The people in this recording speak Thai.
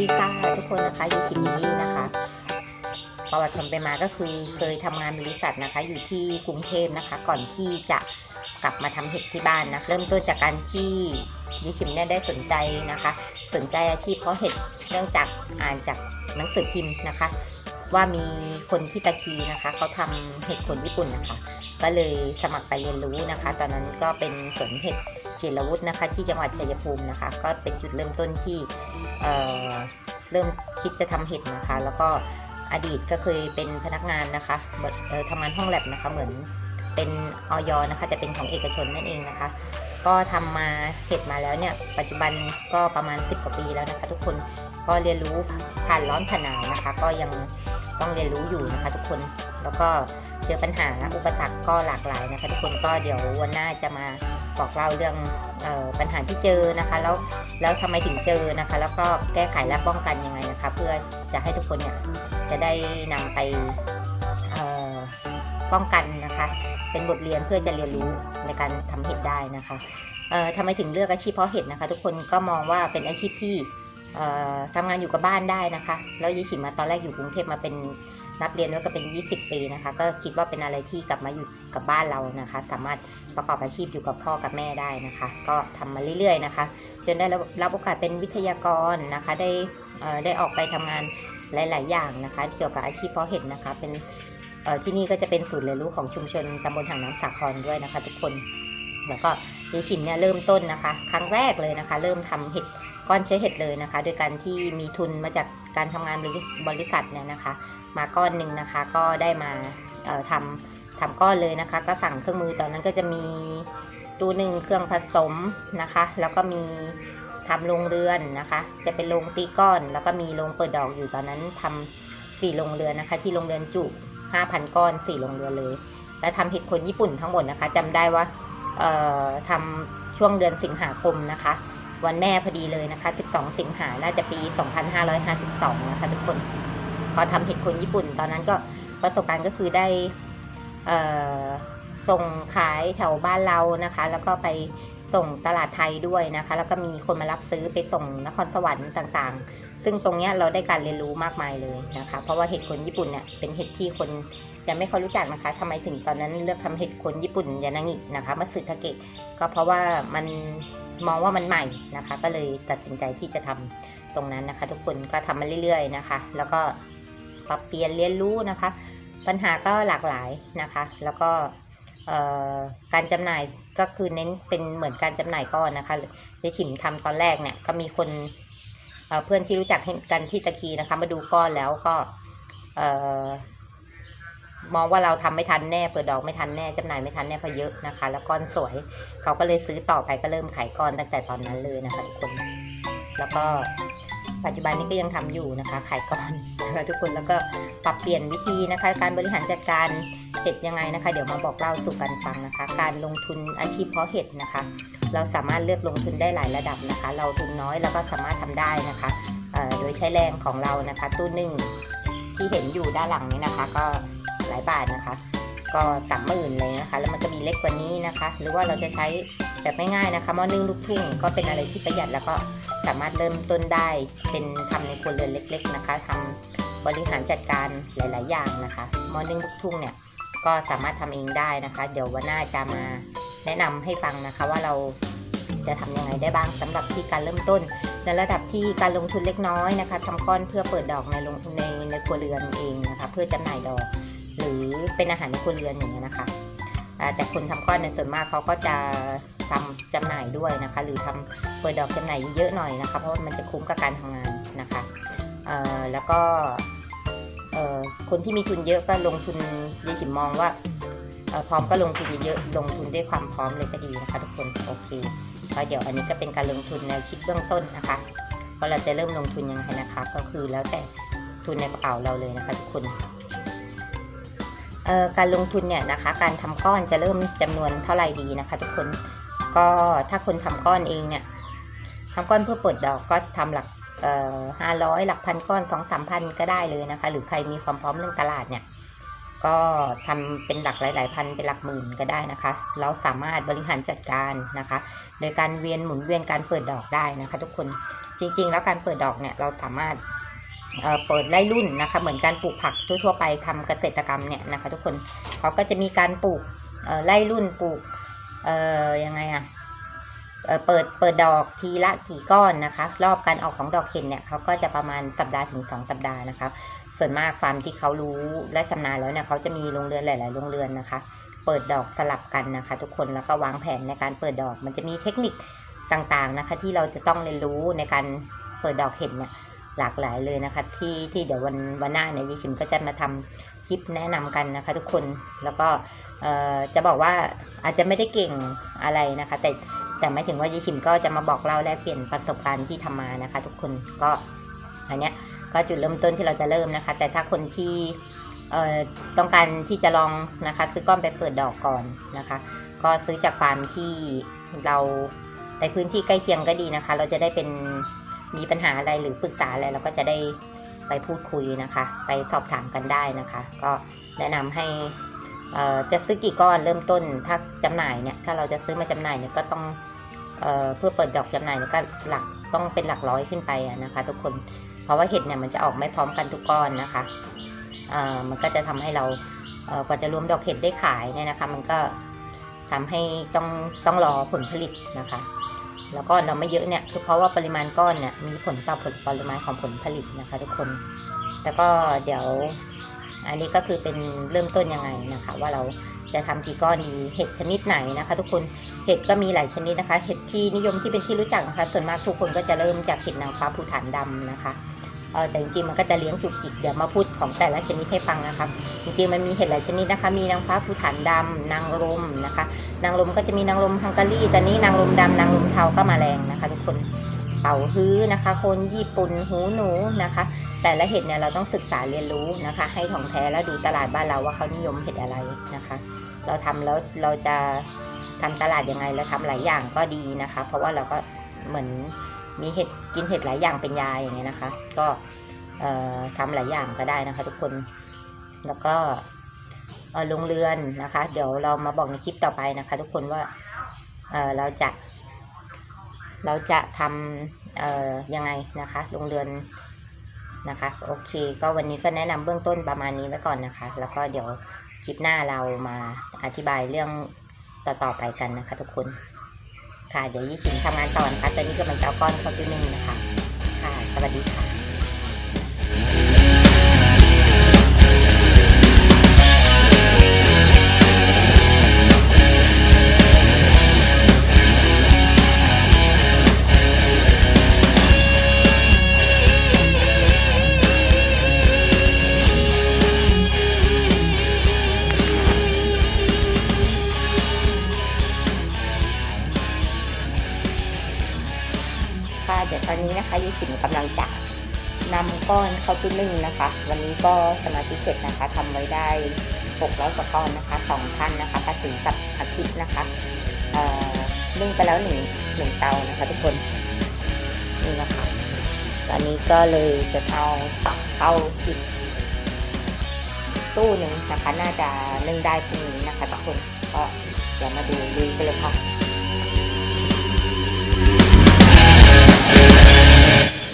ดีค่ะทุกคนนะคะยูชิมินี่นะคะประวัติความเป็นมาก็คือเคยทำงานบริษัทนะคะ อยู่ที่กรุงเทพนะคะ ก่อนที่จะกลับมาทำเห็ดที่บ้านนะเริ่มต้นจากการที่ยูชิมเนี่ยได้สนใจนะคะ สนใจอาชีพเพราะเห็ดเนื่องจากอ่านจากหนังสือพิมพ์นะคะ ว่ามีคนที่ตะคีนะคะเขาทำเห็ดขนญี่ปุ่นนะคะ ก็เลยสมัครไปเรียนรู้นะคะ ตอนนั้นก็เป็นสวนเห็ดจิรวุฒินะคะ ที่จังหวัดชัยภูมินะคะ ก็เป็นจุดเริ่มต้นที่เเริ่มคิดจะทำเห็ดนะคะ แล้วก็อดีตก็เคยเป็นพนักงานนะคะทำงานห้องแลบนะคะเหมือนเป็นออยนะคะแต่เป็นของเอกชนนั่นเองนะคะ ก็ทำมาเห็ดมาแล้วเนี่ย ปัจจุบันก็ประมาณ 10 กว่าปีแล้วนะคะ ทุกคนก็เรียนรู้ผ่านร้อนผ่านหนาวนะคะ ก็ยัง ต้องเรียนรู้อยู่นะคะ ทุกคน แล้วก็เจอปัญหาอุปสรรคก็หลากหลายนะคะ ทุกคนก็เดี๋ยววันหน้าจะมาบอกเล่าเรื่องออปัญหาที่เจอนะคะ แล้วแล้วทำไมถึงเจอนะคะ แล้วก็แก้ไขและป้องกันยังไงนะคะ เพื่อจะให้ทุกคนเนี่ยจะได้นำไปป้องกันนะคะ เป็นบทเรียนเพื่อจะเรียนรู้ในการทำเห็ดได้นะคะทำไมถึงเลือกอาชีพเพาะเห็ดนะคะ ทุกคนก็มองว่าเป็นอาชีพที่ ทำงานอยู่กับบ้านได้นะคะ แล้วยิชิมาตอนแรกอยู่กรุงเทพมาเป็นนับเรียนไว้ก็เป็น 20 ปีนะคะ ก็คิดว่าเป็นอะไรที่กลับมาอยู่กับบ้านเรานะคะ สามารถประกอบอาชีพอยู่กับพ่อกับแม่ได้นะคะ ก็ทำมาเรื่อยๆนะคะ จนได้รับโอกาสเป็นวิทยากรนะคะ ได้ได้ออกไปทำงานหลาย ๆ อย่างนะคะ เกี่ยวกับอาชีพเพาะเห็ดนะคะ เป็นที่นี่ก็จะเป็นศูนย์เรียนรู้ของชุมชนตำบลหางน้ำสาครด้วยนะคะ ทุกคน แล้วก็ยายชิมเนี่ยเริ่มต้นนะคะ ครั้งแรกเลยนะคะ เริ่มทำเห็ดก้อนเชื้อเห็ดเลยนะคะ โดยการที่มีทุนมาจากการทำงานบริษัทเนี่ยนะคะ มาก้อนหนึ่งนะคะก็ได้มาเอ่อทำทำก้อนเลยนะคะ ก็สั่งเครื่องมือตอนนั้นก็จะมีตู้หนึ่งเครื่องผสมนะคะ แล้วก็มีทำโรงเรือนนะคะ จะเป็นโรงตีก้อน แล้วก็มีโรงเปิดดอกอยู่ตอนนั้นทำสี่โรงเรือนนะคะ ที่โรงเรือนจุ5,000 ก้อน4โรงเรือนเลย และทำเห็ดคนญี่ปุ่นทั้งหมดนะคะจำได้ว่า ทำช่วงเดือนสิงหาคมนะคะ วันแม่พอดีเลยนะคะ 12 สิงหาน่าจะปี 2552 นะคะทุกคนพอทำเห็ดคนญี่ปุ่น ตอนนั้นก็ประสบการณ์ก็คือได้ส่งขายแถวบ้านเรานะคะ แล้วก็ไปส่งตลาดไทยด้วยนะคะ แล้วก็มีคนมารับซื้อไปส่งนครสวรรค์ต่างๆ ซึ่งตรงเนี้ยเราได้การเรียนรู้มากมายเลยนะคะ เพราะว่าเห็ดคนญี่ปุ่นเนี่ยเป็นเห็ดที่คน จะไม่ค่อยรู้จักนะคะทำไมถึงตอนนั้นเลือกทำเห็ดคนญี่ปุ่นยานางินะคะมาสึทาเกะก็เพราะว่ามันมองว่ามันใหม่นะคะ ก็เลยตัดสินใจที่จะทำตรงนั้นนะคะ ทุกคนก็ทำมาเรื่อยๆนะคะ แล้วก็ปรับเปลี่ยนเรียนรู้นะคะ ปัญหาก็หลากหลายนะคะ แล้วก็การจำหน่ายก็คือเน้นเป็นเหมือนการจำหน่ายก้อนนะคะในถิ่มทำตอนแรกเนี่ยก็มีคนเเพื่อนที่รู้จักกันที่ตะคีนะคะ มาดูก้อนแล้วก็ มองว่าเราทำไม่ทันแน่เปิดดอกไม่ทันแน่จำหน่ายไม่ทันแน่เพราะเยอะนะคะ แล้วก้อนสวยเขาก็เลยซื้อต่อไปก็เริ่มขายก้อนตั้งแต่ตอนนั้นเลยนะคะทุกคน แล้วก็ปัจจุบันนี้ก็ยังทำอยู่นะคะ ขายก้อนนะคะทุกคนแล้วก็ปรับเปลี่ยนวิธีนะคะ การบริหารจัดการเห็ดยังไงนะคะ เดี๋ยวมาบอกเล่าสู่กันฟังนะคะ การลงทุนอาชีพเพาะเห็ดนะคะ เราสามารถเลือกลงทุนได้หลายระดับนะคะ เราทุนน้อยแล้วก็สามารถทำได้นะคะโดยใช้แรงของเรานะคะ ตู้หนึ่งที่เห็นอยู่ด้านหลังนี้นะคะ ก็ หลายบาทนะคะ ก็สามหมื่นเลยนะคะ แล้วมันก็มีเล็กกว่านี้นะคะ หรือว่าเราจะใช้แบบง่ายๆนะคะหม้อนึ่งลูกทุ่งก็เป็นอะไรที่ประหยัดแล้วก็สามารถเริ่มต้นได้เป็นทำในครัวเรือนเล็ก ๆ นะคะทำบริหารจัดการหลาย ๆ อย่างนะคะหม้อนึ่งลูกทุ่งเนี่ยก็สามารถทำเองได้นะคะ เดี๋ยววันหน้าจะมาแนะนำให้ฟังนะคะว่าเราจะทำยังไงได้บ้างสำหรับที่การเริ่มต้น ในระดับที่การลงทุนเล็กน้อยนะคะทำก้อนเพื่อเปิดดอกในลงในในครัวเรือนเองนะคะ เพื่อจำหน่ายดอก หรือเป็นอาหารในครัวเรือนอย่างเงี้ยนะคะแต่คนทำก้อนในส่วนมากเขาก็จะทำจำหน่ายด้วยนะคะ หรือทำเปิดดอกจำหน่ายเยอะหน่อยนะคะ เพราะมันจะคุ้มกับการทำงานนะคะแล้วก็คนที่มีทุนเยอะก็ลงทุนดิฉิมมองว่าพร้อมก็ลงทุนเยอะๆลงทุนด้วยความพร้อมเลยก็ดีนะคะทุกคนโอเคก็เดี๋ยวอันนี้ก็เป็นการลงทุนแนวคิดเบื้องต้นนะคะว่าเราจะเริ่มลงทุนยังไงนะคะ ก็คือแล้วแต่ทุนในกระเป๋าเราเลยนะคะ ทุกคน การลงทุนเนี่ยนะคะ การทำก้อนจะเริ่มจำนวนเท่าไหร่ดีนะคะ ทุกคนก็ถ้าคนทำก้อนเองเนี่ยทำก้อนเพื่อเปิดดอกก็ทำหลักห้าร้อยหลักพันก้อนสองสามพันก็ได้เลยนะคะ หรือใครมีความพร้อมเรื่องตลาดเนี่ย ก็ทำเป็นหลักหลาย ๆ พันเป็นหลักหมื่นก็ได้นะคะ เราสามารถบริหารจัดการนะคะ โดยการเวียนหมุนเวียนการเปิดดอกได้นะคะ ทุกคนจริง ๆ แล้วการเปิดดอกเนี่ยเราสามารถ เปิดไล่รุ่นนะคะ เหมือนการปลูกผักทั่วๆไปทำเกษตรกรรมเนี่ยนะคะ ทุกคนเขาก็จะมีการปลูกไล่รุ่นปลูกเอ่อยังไงอะเอ่อเปิดเปิดดอกทีละกี่ก้อนนะคะ รอบการออกของดอกเห็ดเนี่ยเขาก็จะประมาณสัปดาห์ถึง2สัปดาห์นะคะ ส่วนมากฟาร์มที่เขารู้และชำนาญแล้วเนี่ยเขาจะมีโรงเรือนหลายๆโรงเรือนนะคะ เปิดดอกสลับกันนะคะ ทุกคนแล้วก็วางแผนในการเปิดดอกมันจะมีเทคนิคต่างๆนะคะ ที่เราจะต้องเรียนรู้ในการเปิดดอกเห็ดเนี่ย หลากหลายเลยนะคะ ที่ที่เดี๋ยววันวันหน้าเนี่ยยายชิมก็จะมาทำคลิปแนะนำกันนะคะ ทุกคนแล้วก็จะบอกว่าอาจจะไม่ได้เก่งอะไรนะคะ แต่แต่ไม่ถึงว่ายายชิมก็จะมาบอกเล่าแลกเปลี่ยนประสบการณ์ที่ทำมานะคะ ทุกคนก็อันเนี้ยก็จุดเริ่มต้นที่เราจะเริ่มนะคะ แต่ถ้าคนที่ต้องการที่จะลองนะคะ ซื้อก้อนไปเปิดดอกก่อนนะคะ ก็ซื้อจากฟาร์มที่เราในพื้นที่ใกล้เคียงก็ดีนะคะ เราจะได้เป็น มีปัญหาอะไรหรือปรึกษาอะไรเราก็จะได้ไปพูดคุยนะคะ ไปสอบถามกันได้นะคะ ก็แนะนำให้จะซื้อกี่ก้อนเริ่มต้นถ้าจำหน่ายเนี่ยถ้าเราจะซื้อมาจำหน่ายเนี่ยก็ต้องเอเพื่อเปิดดอกจำหน่ายเนี่ยก็หลักต้องเป็นหลักร้อยขึ้นไปนะคะ ทุกคนเพราะว่าเห็ดเนี่ยมันจะออกไม่พร้อมกันทุกก้อนนะคะมันก็จะทำให้เรากว่าจะรวมดอกเห็ดได้ขายเนี่ยนะคะ มันก็ทำให้ต้องต้องรอผลผลิตนะคะ แล้วก็เราไม่เยอะเนี่ยคือเพราะว่าปริมาณก้อนเนี่ยมีผลต่อผลปริมาณของผลผลิตนะคะ ทุกคน แต่ก็เดี๋ยวอันนี้ก็คือเป็นเริ่มต้นยังไงนะคะ ว่าเราจะทำกี่ก้อนดีเห็ดชนิดไหนนะคะ ทุกคนเห็ดก็มีหลายชนิดนะคะ เห็ดที่นิยมที่เป็นที่รู้จักนะคะ ส่วนมากทุกคนก็จะเริ่มจากเห็ดนางฟ้าภูฐานดำนะคะ แต่จริงๆมันก็จะเลี้ยงจุกจิกเดี๋ยวมาพูดของแต่ละชนิดให้ฟังนะคะจริงๆมันมีเห็ดหลายชนิดนะคะ มีนางฟ้าภูฐานดำนางรมนะคะ นางรมก็จะมีนางรมฮังการีตอนนี้นางรมดำนางรมเทาก็มาแรงนะคะทุกคนเป่าฮื้อนะคะ คนญี่ปุ่นหูหนูนะคะ แต่ละเห็ดเนี่ยเราต้องศึกษาเรียนรู้นะคะ ให้ถ่องแท้แล้วดูตลาดบ้านเราว่าเขานิยมเห็ดอะไรนะคะ เราทำแล้วเราจะทำตลาดยังไงเราทำหลายอย่างก็ดีนะคะ เพราะว่าเราก็เหมือน มีเห็ดกินเห็ดหลายอย่างเป็นยาอย่างเงี้ยนะคะ ก็เอ่อทำหลายอย่างก็ได้นะคะ ทุกคนแล้วก็เอ่อโรงเรือนนะคะ เดี๋ยวเรามาบอกในคลิปต่อไปนะคะ ทุกคนว่าเเราจะ เราจะทำยังไงนะคะโรงเรือนนะคะ โอเค ก็วันนี้ก็แนะนำเบื้องต้นประมาณนี้ไว้ก่อนนะคะ แล้วก็เดี๋ยวคลิปหน้าเรามาอธิบายเรื่องต่อๆไปกันนะคะ ทุกคน ค่ะ เดี๋ยวยี่สิงทำงานต่อนะคะตอนนี้กำลังจะเอาก้อนเข้าตู้นึ่งนะคะ ค่ะ สวัสดีค่ะ นี้นะคะยี่สิบกำลังจะนำก้อนเข้าที่นึ่งนะคะ วันนี้ก็สมาธิกเก็ตนะคะทำไว้ได้600กว่าก้อนนะคะส2ท่านนะคะภาษีสับอาทิตย์นะคะเอ่อนึ่งไปแล้วหนึ่งหนึ่งเตานะคะทุกคนนี่นะคะตอนนี้ก็เลยจะเอาเข้ากินตู้หนึ่งนะคะ น่าจะนึ่งได้พรุ่งนี้นะคะทุกคนก็เดี๋ยวมาดูลุยกันเลยค่ะ Thank you. Yeah.